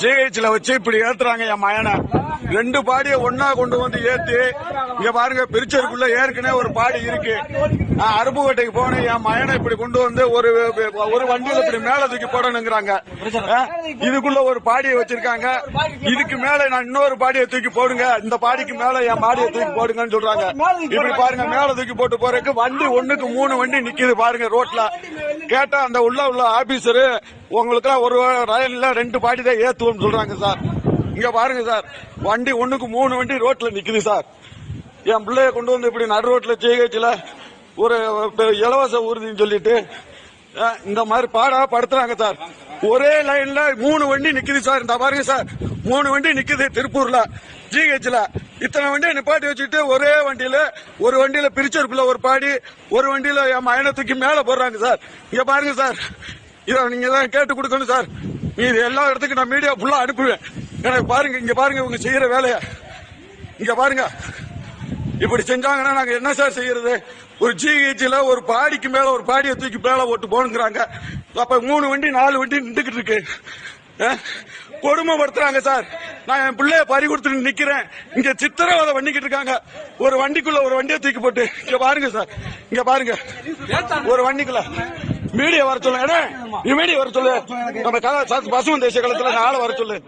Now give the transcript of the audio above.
ஜிஹெச்ல வச்சு இப்படி ஏத்துறாங்க என் மயனை ரெண்டு பாடியை ஒன்னா கொண்டு வந்து ஏத்தி இங்க பாருங்க பிரிச்சருக்குள்ள ஏற்கனவே ஒரு பாடி இருக்கு. நான் அருப்புக்கோட்டைக்கு போனேன். என் மயனை இப்படி கொண்டு வந்து ஒரு ஒரு வண்டியில இப்படி மேல தூக்கி போடணுங்கிறாங்க. இதுக்குள்ள ஒரு பாடியை வச்சிருக்காங்க. இதுக்கு மேல நான் இன்னொரு பாடியை தூக்கி போடுங்க. இந்த பாடிக்கு மேல என் பாடியை தூக்கி போடுங்கன்னு சொல்றாங்க. இப்படி பாருங்க மேல தூக்கி போட்டு போறதுக்கு வண்டி ஒண்ணுக்கு மூணு வண்டி நிக்குது பாருங்க ரோட்ல. கேட்டா அந்த உள்ள உள்ள ஆபீசரு உங்களுக்கு ஒரு ரயில்ல ரெண்டு பாடி தான் ஏத்துவோம்னு சொல்றாங்க சார். இங்க பாருங்க சார் வண்டி ஒண்ணுக்கு மூணு வண்டி ரோட்ல நிக்குது சார். என் பிள்ளைய கொண்டு வந்து இப்படி நடு ரோட்ல ஜிஹெச்ல ஒரு இலவச ஊர்தின்னு சொல்லிட்டு இந்த மாதிரி பாடா படுத்துறாங்க சார். ஒரே லைன்ல மூணு வண்டி நிக்குது சார். இந்த பாருங்க சார். மூணு வண்டி நிக்குது திருப்பூர்ல ஜிஹெச்ல இத்தனை வண்டியை நிப்பாட்டி வச்சுட்டு ஒரே வண்டியில ஒரு வண்டியில பிரிச்சருக்குள்ள ஒரு பாடி ஒரு வண்டியில என் மயனை தூக்கி மேல போடுறாங்க சார். இங்க பாருங்க சார். இதை நீங்க தான் கேட்டு கொடுக்கணும் சார். இது எல்லா இடத்துக்கும் நான் மீடியா ஃபுல்லா அனுப்புவேன். எனக்கு பாருங்க இங்க பாருங்க இவங்க செய்யற வேலையை. இங்க பாருங்க. இப்படி செஞ்சாங்கன்னா நாங்க என்ன சார் செய்யறது? ஒரு ஜிஹெச்ல ஒரு பாடிக்கு மேல ஒரு பாடியை தூக்கி மேல ஓட்டு போனுங்கிறாங்க அப்ப மூணு வண்டி நாலு வண்டி நின்றுகிட்டு இருக்கு. கொடுமைப்படுத்துறாங்க சார். நான் என் பிள்ளைய பறி கொடுத்துட்டு நிக்கிறேன். இங்க சித்திரவதை பண்ணிக்கிட்டு இருக்காங்க. ஒரு வண்டிக்குள்ள ஒரு வண்டியை தூக்கி போட்டு இங்க பாருங்க சார். இங்க பாருங்க. ஒரு வண்டிக்குள்ள. மீடியா வர சொல்லுங்க மீடியா வர சொல்லு. நம்ம பசுமன் தேசிய களத்துல நாளை வர சொல்லு.